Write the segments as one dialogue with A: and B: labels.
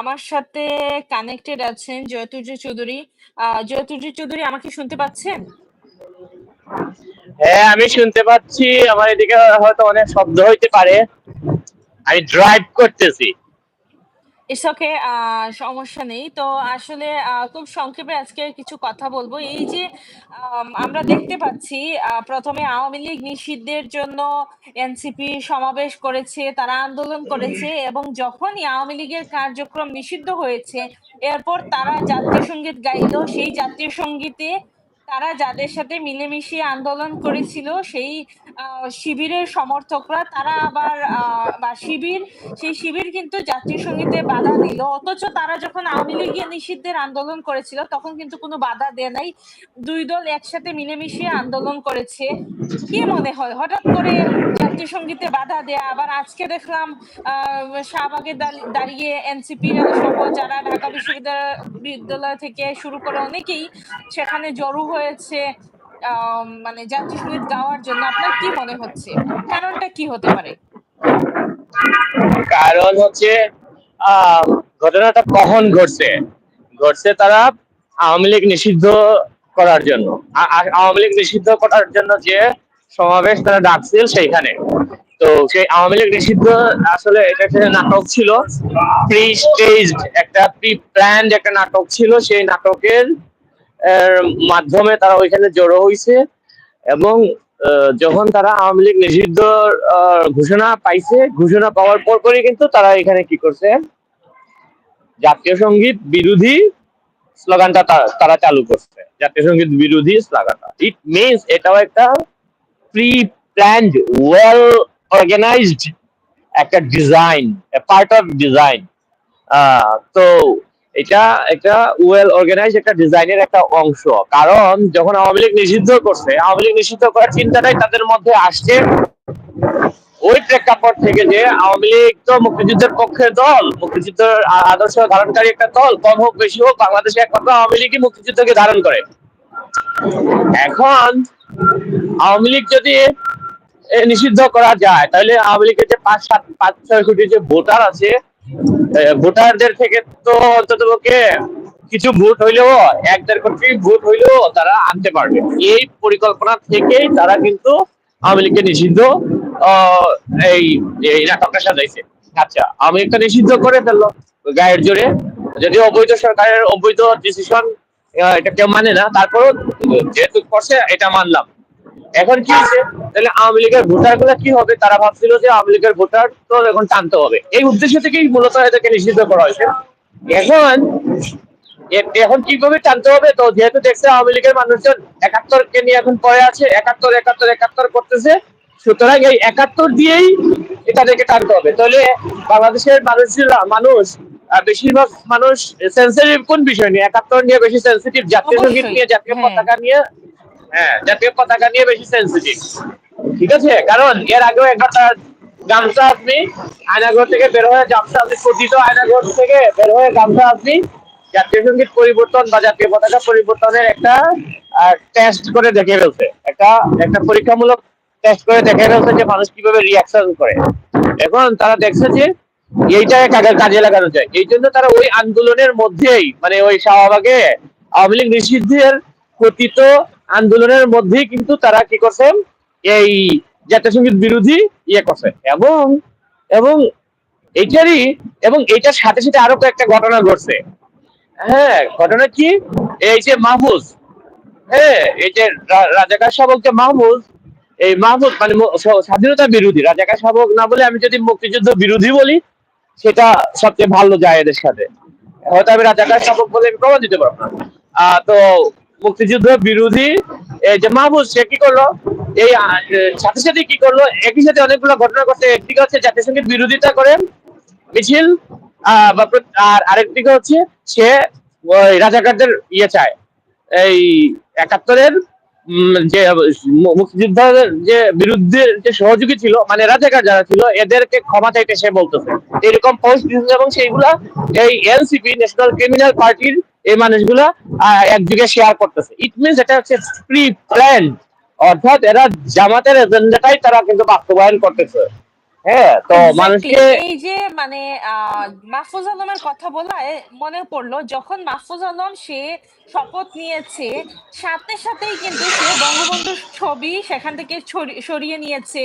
A: আমার সাথে কানেক্টেড আছেন জয়তুর্য চৌধুরী। জয়তুর্য চৌধুরী আমাকে শুনতে পাচ্ছেন?
B: হ্যাঁ, আমি শুনতে পাচ্ছি। আমার এদিকে হয়তো অনেক শব্দ হইতে পারে। আমি ড্রাইভ করতেছি।
A: সমস্যা নেই। তো আসলে খুব সংক্ষেপে আজকে কিছু কথা বলব। এই যে আমরা দেখতে পাচ্ছি আ ১ম এ আওয়ামী লীগ নিষিদ্ধের জন্য এনসিপি সমাবেশ করেছে, তারা আন্দোলন করেছে এবং যখনই আওয়ামী লীগের কার্যক্রম নিষিদ্ধ হয়েছে, এরপর তারা জাতীয় সংগীত গাইলো। সেই জাতীয় সঙ্গীতে তারা যাদের সাথে মিলেমিশে আন্দোলন করেছিল, সেই শিবিরের সমর্থকরা তারা আবার বা শিবির, সেই শিবির কিন্তু জাতীয় সঙ্গীতে বাধা দিল। অথচ তারা যখন আওয়ামী লীগের নিষিদ্ধের আন্দোলন করেছিল, তখন কিন্তু কোনো বাধা দেয় নাই। দুই দল একসাথে মিলেমিশিয়ে আন্দোলন করেছে। কি মনে হয় হঠাৎ করে সঙ্গীতে বাধা দেয়া, আবার আজকে দেখলাম শাহবাগে দাঁড়িয়ে এনসিপি যারা ঢাকা বিশ্ববিদ্যালয় বিদ্যালয় থেকে শুরু করে অনেকেই সেখানে জড়ো হয়েছে মানে জাতীয় সংগীত গাওয়ার জন্য। আপনার কি মনে হচ্ছে? কারণটা কি হতে পারে?
B: কারণ হচ্ছে ঘটনাটা কখন ঘটছে? ঘটছে তারা আওয়ামী লীগ নিষিদ্ধ করার জন্য। আওয়ামী লীগ নিষিদ্ধ করার জন্য যে সমাবেশ তারা ডাকছিল সেইখানে। তো সেই আওয়ামী লীগ নিষিদ্ধ আসলে এটা একটা নাটক ছিল। প্রি স্টেজড একটা প্রি প্ল্যান্ড একটা নাটক ছিল। সেই নাটকের মাধ্যমে তারা ওইখানে জড়ো হইছে এবং যখন তারা আওয়ামী লীগ নিষিদ্ধ ঘোষণা পাইছে, ঘোষণা পাওয়ার পরপরই কিন্তু তারা এখানে কি করছে? জাতীয় সংগীত বিরোধী স্লোগানটা তারা চালু করছে। জাতীয় সংগীত বিরোধী স্লোগানটা। ইট মিনস এটাও একটা প্রি প্ল্যান্ড ওয়েল অর্গানাইজড একটা ডিজাইন, পার্ট অফ ডিজাইন। তো এটা একটা ওয়েল অর্গানাইজড একটা ডিজাইনের একটা অংশ। কারণ যখন আওয়ামী লীগ নিষিদ্ধ করছে, আওয়ামী লীগ নিষিদ্ধ করার চিন্তাটাই তাদের মধ্যে আসছে ওই প্রেক্ষাপট থেকে যে আওয়ামী লীগ তো মুক্তিযুদ্ধের পক্ষের দল, মুক্তিযুদ্ধের আদর্শ ধারণকারী একটা দল। কম হোক বেশি হোক বাংলাদেশে একমাত্র আওয়ামী লীগই মুক্তিযুদ্ধকে ধারণ করে। এখন আওয়ামী লীগ যদি নিষিদ্ধ করা যায়, তাহলে আওয়ামী লীগের যে ৫, ৭, ৫, ৬ কোটি যে ভোটার আছে, ভোটারদের থেকে তো অন্ততপক্ষে কিছু ভোট হইলেও ১-১.৫ কোটি ভোট হইলেও তারা আনতে পারবে। এই পরিকল্পনা থেকেই তারা কিন্তু আওয়ামী লীগকে নিষিদ্ধ এই নাটকটা সাজাইছে। আচ্ছা, আওয়ামী লীগকে নিষিদ্ধ করে ফেলল গায়ের জোরে। যদি অবৈধ সরকারের অবৈধ ডিসিশন এটা কেউ মানে না। তারপরেও যেহেতু করছে এটা মানলাম। এখন কি হইছে? তাহলে আওয়ামী লীগের ভোটারগুলা কি হবে? তারা ভাবছিল যে আওয়ামী লীগের ভোটার তো এখন টানতে হবে। এই উদ্দেশ্য থেকেই মূলত এদেরকে নিষিদ্ধ করা হয়েছে। এখন এখন কীভাবে টানতে হবে? তো যেহেতু দেখছে আওয়ামী লীগের মানুষজন ৭১ কে নিয়ে এখন পড়ে আছে। ৭১, ৭১, ৭১ করতেছে। সুতরাং এই ৭১ দিয়েই এ তাদেরকে টানতে হবে। তাহলে বাংলাদেশের মানুষগুলা মানুষ বেশিরভাগ মানুষ সেন্সিটিভ কোন বিষয় নিয়ে? ৭১ নিয়ে বেশি সেন্সিটিভ জাতীয়
A: সংগীত
B: নিয়ে, জাতীয়
A: হ্যাঁ।
B: পতাকা নিয়ে হ্যাঁ, জাতীয় পতাকা নিয়ে বেশি সেন্সিটিভ ঠিক আছে? কারণ এর আগেও একবার তার গামছা আপনি আয়নাঘর থেকে বের হয়ে গামছা আপনি কথিত আয়নাঘর থেকে বের হয়ে গামছা আপনি জাতীয় সংগীত পরিবর্তন বা জাতীয় পতাকা পরিবর্তনের একটা টেস্ট করে দেখে ফেলছে। একটা একটা পরীক্ষামূলক টেস্ট করে দেখে ফেলছে যে মানুষ কীভাবে রিয়াকশন করে। এখন তারা দেখছে যে এইটাকে কাজে লাগানো যায়। এইজন্য তারা ওই আন্দোলনের মধ্যেই মানে ওই শাহবাগে আওয়ামী লীগ নিষিদ্ধের কথিত আন্দোলনের মধ্যেই কিন্তু তারা কি করছে? এই জাতীয় সংগীত বিরোধী ইয়ে করছে। এবং এবং এইটারই এবং এইটার সাথে, সাথে আরও কয়েকটা ঘটনা ঘটছে। হ্যাঁ, ঘটনা কি? এই যে মাহফুজ, হ্যাঁ? এই যে রাজাকার শাবক যে মাহফুজ, এই মাহফুজ মানে স্বাধীনতা বিরোধী। রাজাকার শাবক না বলে আমি যদি মুক্তিযুদ্ধ বিরোধী বলি, সেটা সবচেয়ে ভালো যায় এদের সাথে। হয়তো আমি রাজাকার শাবক বলে আমি প্রমাণ দিতে পারব না। তো মুক্তিযুদ্ধ বিরোধী যে মাহফুজ সে কি করল? এই সাথে, সাথে কি করল? একই সাথে অনেকগুলো ঘটনা ঘটছে। একদিকে হচ্ছে জাতীয় সংগীত বিরোধিতা করে মিছিল আর আরেকদিকে হচ্ছে সে রাজাকারদের ইয়ে চায়। এই ৭১ এর উম যে মুক্তিযোদ্ধাদের যে বিরুদ্ধে যে সহযোগী ছিল মানে রাজাকার যারা ছিল, এদেরকে ক্ষমা চাইতে সে বলতেছে। এরকম পোস্ট দিচ্ছে এবং সেইগুলা এই এনসিপি ন্যাশনাল ক্রিমিনাল পার্টির এই মানুষগুলা একযোগে শেয়ার করতেছে। ইট মিনস এটা হচ্ছে প্রি প্ল্যান অর্থাৎ এরা জামাতের এজেন্ডাটাই তারা কিন্তু বাস্তবায়ন করতেছে। হ্যাঁ তো মানুষকে
A: এই যে মানে মাহফুজ আলমের কথা বলায় মনে পড়ল যখন মাহফুজ আলম সে শপথ নিয়েছে সাথে সাথেই কিন্তু সে বঙ্গবন্ধুর ছবি সেখান থেকে সরিয়ে নিয়েছে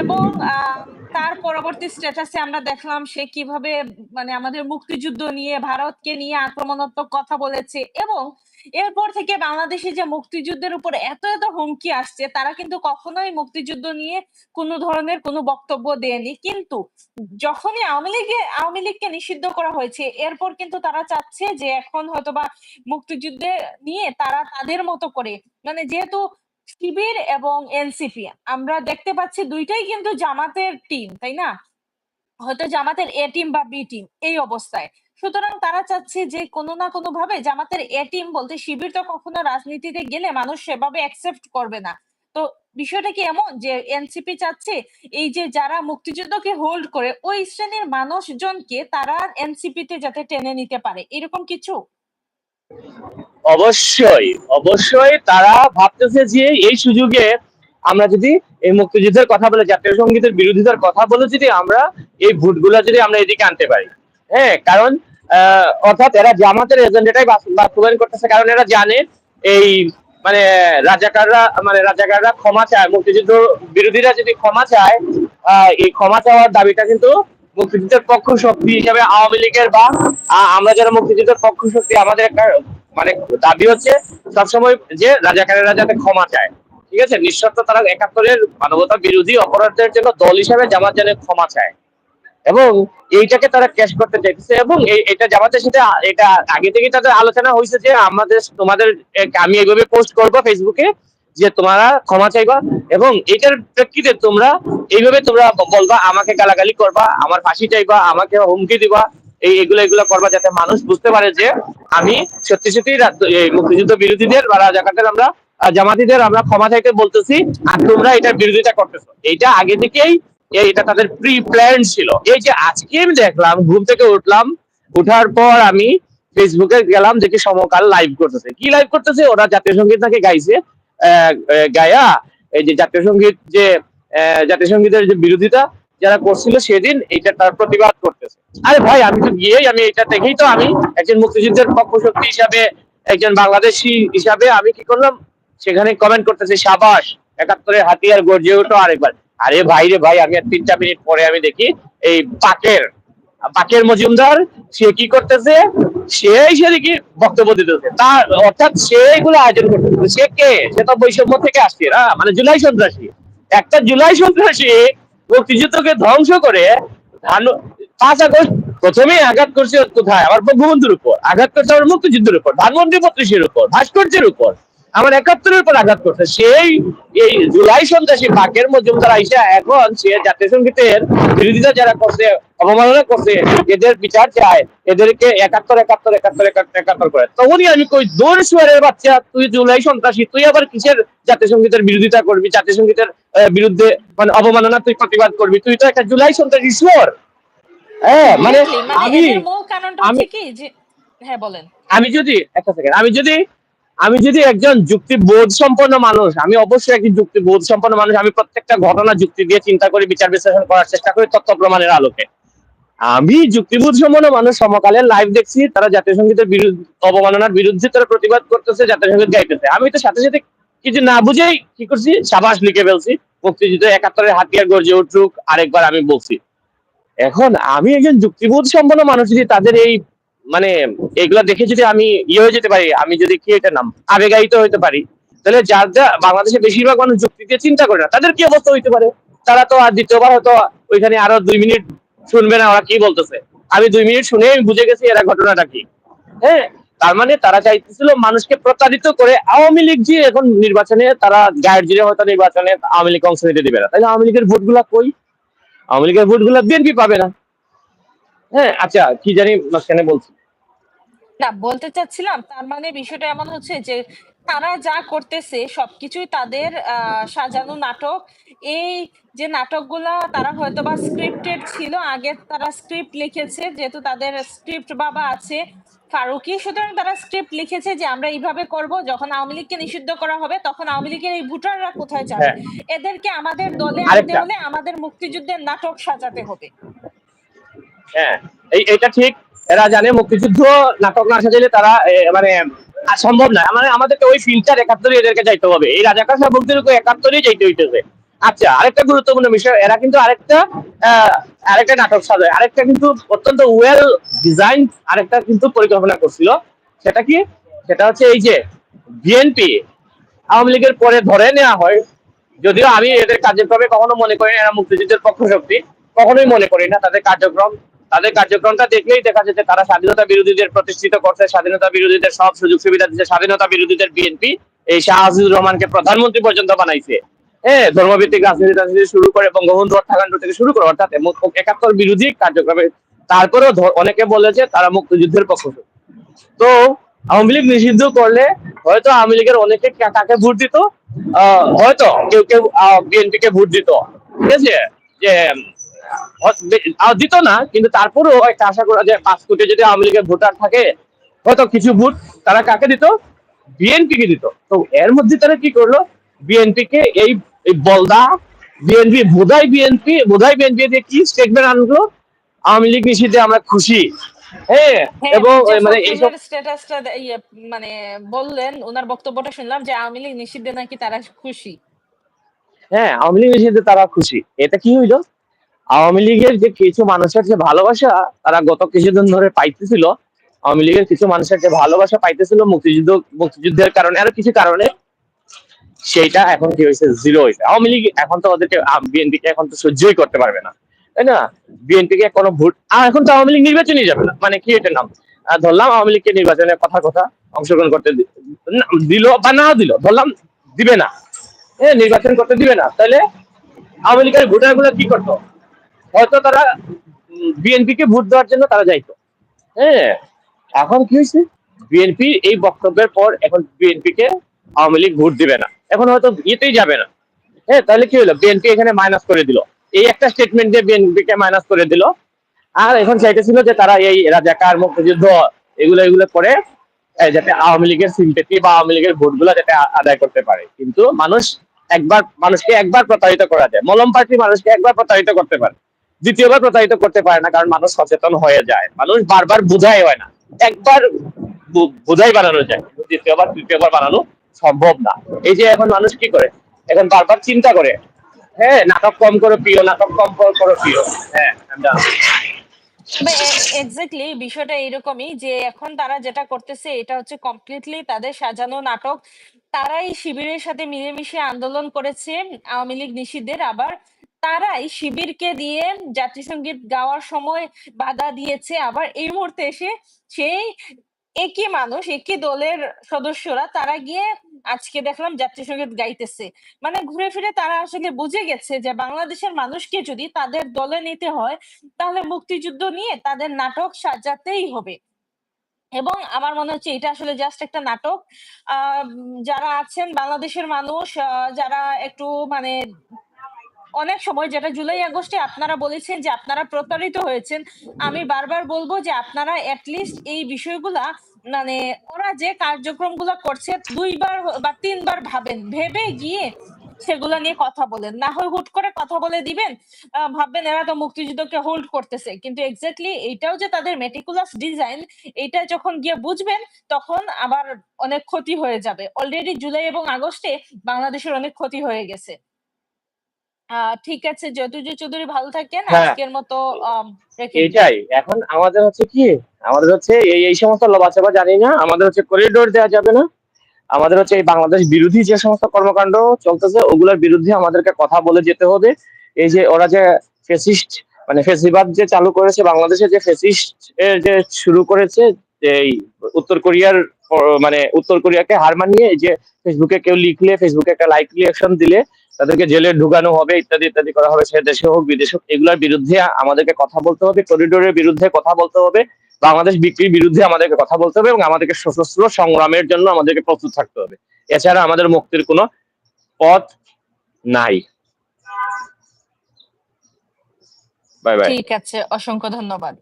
A: এবং আহ, তার পরবর্তী স্ট্যাটাসে আমরা দেখলাম সে কীভাবে মানে আমাদের মুক্তিযুদ্ধ নিয়ে ভারতকে নিয়ে আক্রমণাত্মক কথা বলেছে এবং এরপর থেকে বাংলাদেশে যে মুক্তিযুদ্ধের উপর এত এত হুমকি আসছে, তারা কিন্তু কখনোই মুক্তিযুদ্ধ নিয়ে কোনো ধরনের কোনো বক্তব্য দেয়নি। কিন্তু যখনই আওয়ামী লীগে, আওয়ামী লীগকে নিষিদ্ধ করা হয়েছে, এরপর কিন্তু তারা চাচ্ছে যে এখন হয়তোবা মুক্তিযুদ্ধে নিয়ে তারা তাদের মতো করে মানে যেহেতু শিবির এবং এনসিপি, আমরা দেখতে পাচ্ছি দুইটাই কিন্তু জামাতের টিম তাই না? হয়তো জামাতের এ টিম বা বি টিম এই অবস্থায়। সুতরাং তারা চাচ্ছে যে কোনো না কোনো ভাবে জামাতের এ টিম বলতে শিবির তো কখনো রাজনীতিতে গেলে মানুষ সেভাবে অ্যাকসেপ্ট করবে না। তো বিষয়টা কি এমন যে এনসিপি চাচ্ছে এই যে যারা মুক্তিযুদ্ধকে হোল্ড করে ওই শ্রেণির মানুষজনকে তারা এনসিপি তে যাতে টেনে নিতে পারে, এরকম কিছু?
B: অবশ্যই অবশ্যই তারা ভাবতেছে যে এই সুযোগে আমরা যদি এই মুক্তিযুদ্ধের কথা বলে, জাতীয় সঙ্গীতের বিরোধিতার কথা বলে যদি আমরা এই ভোটগুলো যদি আমরা এদিকে আনতে পারি। হ্যাঁ কারণ অর্থাৎ এরা জামাতের এজেন্ডাটাই বাস- বাস্তবায়ন করতেছে, কারণ এরা জানে এই মানে রাজাকাররা মানে রাজাকাররা ক্ষমা চায়, মুক্তিযুদ্ধ বিরোধীরা যদি ক্ষমা চায় এই ক্ষমা চাওয়ার দাবিটা কিন্তু মুক্তিযুদ্ধের পক্ষ শক্তি হিসাবে আওয়ামী লীগের বা আমরা যারা মুক্তিযুদ্ধের পক্ষ শক্তি, আমাদের একটা মানে দাবি হচ্ছে সবসময় যে রাজাকারেরা যাতে ক্ষমা চায়। ঠিক আছে? নিঃশর্ত তারা একাত্তরের মানবতা বিরোধী অপরাধের জন্য দল হিসাবে জামাত যেন ক্ষমা চায়। এবং এইটাকে তারা ক্যাশ করতে চাইছে এবং এটা জামাতের সাথে, এটা আগে থেকে তাদের আলোচনা হয়েছে যে আমাদের, তোমাদের আমি এইভাবে পোস্ট করব ফেসবুকে যে তোমরা ক্ষমা চাইবা এবং এটার প্রেক্ষিতে তোমরা এইভাবে তোমরা বলবা, আমাকে গালাগালি করবা, আমার ফাঁসি চাইবা, আমাকে হুমকি দিবা, এই, এগুলো এগুলো করবা যাতে মানুষ বুঝতে পারে যে আমি সত্যি সত্যি মুক্তিযুদ্ধ বিরোধীদের বা রাজাকারদের আমরা জামাতিদের আমরা ক্ষমা চাইতে বলতেছি আর তোমরা এটার বিরোধিতা করতেছো। এইটা আগে থেকেই এটা তাদের প্রি প্ল্যান ছিল। এই যে আজকে আমি দেখলাম, ঘুম থেকে উঠলাম, উঠার পর আমি ফেসবুকে গেলাম, দেখি সমকাল লাইভ করতেছে। কি লাইভ করতেছে? ওরা জাতীয় সংগীত নাকি গাইছে? গায়া, এই যে জাতীয় সংগীত যে জাতীয় সঙ্গীতের যে বিরোধিতা যারা করছিল সেদিন এটা তার প্রতিবাদ করতেছে। আরে ভাই, আমি তো গিয়েই, আমি এটা দেখেই তো আমি একজন মুক্তিযুদ্ধের পক্ষ শক্তি হিসাবে, একজন বাংলাদেশি হিসাবে আমি কি করলাম? সেখানে কমেন্ট করতেছে, সাবাস, একাত্তরের হাতিয়ার গর্জে ওঠো আরেকবার। আরে ভাই রে ভাই, আমি আর তিনটা মিনিট পরে আমি দেখি এই পাকের পাকের মজুমদার, সে কি করতেছে? সেই সেদিকে বক্তব্য দিতেছে। তার অর্থাৎ সে এগুলো আয়োজন করতেছে। সে কে? সে তো বৈষম্য থেকে আসছে না মানে জুলাই সন্ত্রাসী। একটা জুলাই সন্ত্রাসী মুক্তিযুদ্ধকে ধ্বংস করে ধান পাঁচ আগস্ট প্রথমে আঘাত করছে কোথায়? আমার বঙ্গবন্ধুর উপর। আঘাত করছে আমার মুক্তিযুদ্ধের উপর ধানমন্ত্রী পত্রিশের উপর, ভাস্কর্যের উপর। আমার একাত্তরের উপর আঘাত করছে। সেই এই জুলাই সন্ত্রাসী বাকের মজুমদার আইসা এখন সে জাতীয় সঙ্গীতের বিরোধিতা যারা করছে অবমাননা করছে এদের বিচার চায়। এদেরকে একাত্তর একাত্তর একাত্তর একাত্তর একাত্তর করে। তখনই আমি কই দৌড় সুয়ারের বাচ্চা তুই জুলাই সন্ত্রাসী তুই আবার কিসের জাতীয় সঙ্গীতের বিরোধিতা করবি? জাতীয় সঙ্গীতের বিরুদ্ধে মানে অবমাননা তুই প্রতিবাদ করবি? তুই তো একটা জুলাই সন্ত্রাসী সুয়ার। হ্যাঁ মানে আমি আমি-
A: যে হ্যাঁ বলেন।
B: আমি যদি একটা সেকেন্ড আমি যদি আমি যদি একজন যুক্তিবোধ সম্পন্ন মানুষ, আমি অবশ্যই একজন যুক্তিবোধ সম্পন্ন মানুষ, আমি প্রত্যেকটা ঘটনা যুক্তি দিয়ে চিন্তা করি, বিচার বিশ্লেষণ করার চেষ্টা করি তথ্য প্রমাণের আলোকে। আমি যুক্তিবোধ সম্পন্ন মানুষ, সমকালে লাইভ দেখছি, তারা জাতীয় সঙ্গীতের বিরুদ্ধে, অবমাননার বিরুদ্ধে তারা প্রতিবাদ করতেছে, জাতীয় সংগীত গাইতেছে। আমি তো সাথে সাথে কিছু না বুঝেই কি করছি? সাবাস লিখে ফেলছি, মুক্তিযুদ্ধ একাত্তরের হাতিয়ার গর্জে উঠুক, আরেকবার আমি বলছি। এখন আমি একজন যুক্তিবোধ সম্পন্ন মানুষ, যদি তাদের এই মানে এগুলা দেখে যদি আমি ইয়ে হয়ে যেতে পারি, আমি যদি কি এটা নাম, আবেগায়িত হইতে পারি, তাহলে যার যা বাংলাদেশে বেশিরভাগ মানুষ যুক্তি দিয়ে চিন্তা করে না। তাদের কি অবস্থা হইতে পারে? তারা তো আর দ্বিতীয়বার হয়তো ওইখানে আরও দুই মিনিট শুনবে না, ওরা কি বলতেছে? আমি দুই মিনিট শুনে আমি বুঝে গেছি এরা ঘটনাটা কি। হ্যাঁ তার মানে তারা চাইতেছিল মানুষকে প্রতারিত করে আওয়ামী লীগ যে এখন নির্বাচনে তারা গায়ের জিরে হয়তো নির্বাচনে আওয়ামী লীগ অংশ নিতে দিবে না। তাহলে আওয়ামী লীগের ভোটগুলা কই? আওয়ামী লীগের ভোটগুলা বিএনপি পাবে না। হ্যাঁ আচ্ছা কি জানি মাঝখানে বলছি।
A: না বলতে চাচ্ছিলাম তার মানে বিষয়টা এমন হচ্ছে যে তারা যা করতেছে সবকিছুই তাদের সাজানো নাটক। এই যে নাটকগুলা তারা হয়তো বা স্ক্রিপ্টেড ছিল আগে তারা স্ক্রিপ্ট লিখেছে যেহেতু তাদের স্ক্রিপ্ট বাবা আছে ফারুকি সুতরাং তারা স্ক্রিপ্ট লিখেছে যে আমরা এইভাবে করব যখন আওয়ামী লীগকে নিষিদ্ধ করা হবে তখন আওয়ামী লীগের এই ভোটাররা কোথায় যাবে?
B: হ্যাঁ।
A: এদেরকে আমাদের দলে আনতে হলে আমাদের মুক্তিযুদ্ধের নাটক সাজাতে হবে।
B: হ্যাঁ এটা ঠিক। এরা জানে মুক্তিযুদ্ধ নাটক না সাজাইলে তারা মানে সম্ভব না। মানে আমাদেরকে ওই ফিল্টার একাত্তরই এদেরকে যাইতে হবে। এই রাজাকার সাহেবদের একাত্তরই যাইতে হইতেছে। আচ্ছা আরেকটা গুরুত্বপূর্ণ বিষয়, এরা কিন্তু আরেকটা আরেকটা নাটক সাজায়। আরেকটা কিন্তু অত্যন্ত ওয়েল ডিজাইন আরেকটা কিন্তু পরিকল্পনা করছিল। সেটা কি? সেটা হচ্ছে এই যে বিএনপি আওয়ামী লীগের পরে ধরে নেওয়া হয়। যদিও আমি এদের কার্যক্রমে কখনো মনে করি না, এরা মুক্তিযুদ্ধের পক্ষ শক্তি কখনোই মনে করি না, তাদের কার্যক্রম তাদের কার্যক্রমটা দেখলেই দেখা যাচ্ছে তারা স্বাধীনতা বিরোধীদের প্রতিষ্ঠিত করছে, স্বাধীনতা বিরোধীদের সব সুযোগ সুবিধা দিচ্ছে, স্বাধীনতা বিরোধীদের বিএনপি এই শাহ হাসিবুর রহমানকে প্রধানমন্ত্রী পর্যন্ত বানাইছে। হ্যাঁ ধর্মভিত্তিক রাজনীতি রাজনীতি শুরু করে বঙ্গবন্ধু হত্যাকাণ্ড থেকে শুরু করে, অর্থাৎ একাত্তর বিরোধী কার্যক্রমে তারপরেও অনেকে বলে যে তারা মুক্তিযুদ্ধের পক্ষ তো, আওয়ামী লীগ নিষিদ্ধ করলে হয়তো আওয়ামী লীগের অনেকে কাকে ভোট দিত? হয়তো কেউ কেউ বিএনপি কে ভোট দিত। ঠিক আছে? যে দিত না কিন্তু তারপরেও একটা আশা করা যায় পাঁচ কোটি যদি আওয়ামী লীগের ভোটার থাকে হয়তো কিছু ভোট তারা কাকে দিত? বিএনপি কে দিত। তো এর মধ্যে তারা কি করল? বিএনপি কে এই বলদা বিএনপি বোধাই বিএনপি বোধাই বিএনপি দিয়ে কি স্টেটমেন্ট আনলো? আওয়ামী লীগ নিষিদ্ধে আমরা খুশি। হ্যাঁ
A: হ্যাঁ
B: এবং মানে এইসব
A: ফখরুলের স্ট্যাটাসটা ইয়ে মানে বললেন ওনার বক্তব্যটা শুনলাম যে আওয়ামী লীগ নিষিদ্ধে নাকি তারা খুশি।
B: হ্যাঁ আওয়ামী লীগ নিষিদ্ধে তারা খুশি। এটা কি হইল? আওয়ামী লীগের যে কিছু মানুষের যে ভালোবাসা তারা গত কিছুদিন ধরে পাইতেছিল, আওয়ামী লীগের কিছু মানুষের যে ভালোবাসা পাইতেছিল মুক্তিযুদ্ধ, মুক্তিযুদ্ধের কারণে, আরও কিছু কারণে, সেইটা এখন কি হয়েছে? জিরো হয়েছে। আওয়ামী লীগ এখন তো ওদেরকে বিএনপি কে এখন তো সহ্যই করতে পারবে না। তাই না? বিএনপি কে কোনো ভোট, আর এখন তো আওয়ামী লীগ নির্বাচনই যাবে না। মানে কি এটার নাম? ধরলাম আওয়ামী লীগকে নির্বাচনে কথা কথা অংশগ্রহণ করতে দিল বা না দিল, ধরলাম দিবে না। হ্যাঁ নির্বাচন করতে দিবে না। তাহলে আওয়ামী লীগের ভোটারগুলো কি করতো? হয়তো তারা বিএনপি কে ভোট দেওয়ার জন্য তারা যাইতো। হ্যাঁ এখন কি হয়েছে? বিএনপি এই বক্তব্যের পর এখন বিএনপি কে আওয়ামী লীগ ভোট দিবে না। এখন হয়তো ইয়েতেই যাবে না। হ্যাঁ তাহলে কি হলো? বিএনপি এখানে মাইনাস করে দিল। এই একটা স্টেটমেন্ট দিয়ে বিএনপি কে মাইনাস করে দিল। আর এখন চাইতেছিল যে তারা এই রাজাকার মুক্তিযুদ্ধ এগুলো এগুলো করে যাতে আওয়ামী লীগের সিম্পেথি বা আওয়ামী লীগের ভোটগুলো যাতে আদায় করতে পারে। কিন্তু মানুষ একবার মানুষকে একবার প্রতারিত করা যায়। মলম পার্টি মানুষকে একবার প্রতারিত করতে পারে। দ্বিতীয়বার প্রতারিত করতে পারে না, কারণ মানুষ সচেতন হয়ে যায়। মানুষ বারবার বোঝাই হয় না। একবার বোঝাই বানানো যায় দ্বিতীয়বার, তৃতীয়বার বানানো সম্ভব না। এই যে এখন মানুষ কি করে? এখন বারবার চিন্তা করে হ্যাঁ নাটক কম প্রিয়, নাটক কম প্রিয়। হ্যাঁ
A: এক্স্যাক্টলি বিষয়টা এরকমই যে এখন তারা যেটা করতেছে, এটা হচ্ছে কমপ্লিটলি তাদের সাজানো নাটক। তারাই শিবিরের সাথে মিলেমিশে আন্দোলন করেছে, আওয়ামী লীগ নিষিদ্ধের আবার তারাই শিবিরকে দিয়ে জাতীয় গাওয়ার সময় বাধা দিয়েছে। আবার এই মুহূর্তে এসে সেই একই মানুষ, একই দলের সদস্যরা তারা গিয়ে আজকে দেখলাম জাতীয় সংগীত গাইতেছে। মানে ঘুরে ফিরে তারা আসলে বুঝে গেছে যে বাংলাদেশের মানুষকে যদি তাদের দলে নিতে হয়, তাহলে মুক্তিযুদ্ধ নিয়ে তাদের নাটক সাজাতেই হবে। এবং আমার মনে হচ্ছে এটা আসলে জাস্ট একটা নাটক। যারা আছেন বাংলাদেশের মানুষ যারা একটু মানে অনেক সময় যেটা জুলাই, আগস্টে আপনারা বলেছেন যে আপনারা প্রতারিত হয়েছেন, আমি বারবার বলব যে আপনারা লিস্ট এই বিষয়গুলা মানে ওরা যে কার্যক্রম কার্যক্রমগুলো করছে দুইবার বা তিনবার ভাবেন। ভেবে গিয়ে সেগুলো নিয়ে কথা বলেন। না হয় হুট করে কথা বলে দিবেন ভাববেন এরা তো মুক্তিযুদ্ধকে হোল্ড করতেছে। কিন্তু এক্স্যাক্টলি এইটাও যে তাদের মেটিকুলাস ডিজাইন এটা যখন গিয়ে বুঝবেন, তখন আবার অনেক ক্ষতি হয়ে যাবে। অলরেডি জুলাই এবং আগস্টে বাংলাদেশের অনেক ক্ষতি হয়ে গেছে। ঠিক আছে যদুজি চৌধুরী ভালো থাকেন
B: হ্যাঁ।
A: আজকের মতো
B: এটাই। এখন আমাদের হচ্ছে কি? আমাদের হচ্ছে এই এই সমস্ত লবাচাবা জানি না আমাদের হচ্ছে করিডোর দেওয়া যাবে না। আমাদের হচ্ছে এই বাংলাদেশ বিরোধী যে সমস্ত কর্মকাণ্ড চলতেছে ওগুলোর বিরুদ্ধে আমাদেরকে কথা বলে যেতে হবে। এই যে ওরা যে ফেসিস্ট মানে ফেসিবাদ যে চালু করেছে বাংলাদেশে যে ফেসিস্ট যে শুরু করেছে যে এই উত্তর কোরিয়ার মানে উত্তর কোরিয়াকে হার মানিয়ে এই যে ফেসবুকে কেউ লিখলে ফেসবুকে একটা লাইক রিয়াকশন দিলে তাদেরকে জেলে ঢুকানো হবে, ইত্যাদি ইত্যাদি করা হবে, সে দেশে হোক, বিদেশে হোক, এগুলোর বিরুদ্ধে আমাদেরকে কথা বলতে হবে করিডোরের বিরুদ্ধে কথা বলতে হবে, বাংলাদেশ বিক্রির বিরুদ্ধে আমাদেরকে কথা বলতে হবে এবং আমাদেরকে সশস্ত্র সংগ্রামের জন্য আমাদেরকে প্রস্তুত থাকতে হবে। এছাড়া আমাদের মুক্তির কোনো পথ নাই। বাই বাই
A: ঠিক আছে, অসংখ্য ধন্যবাদ।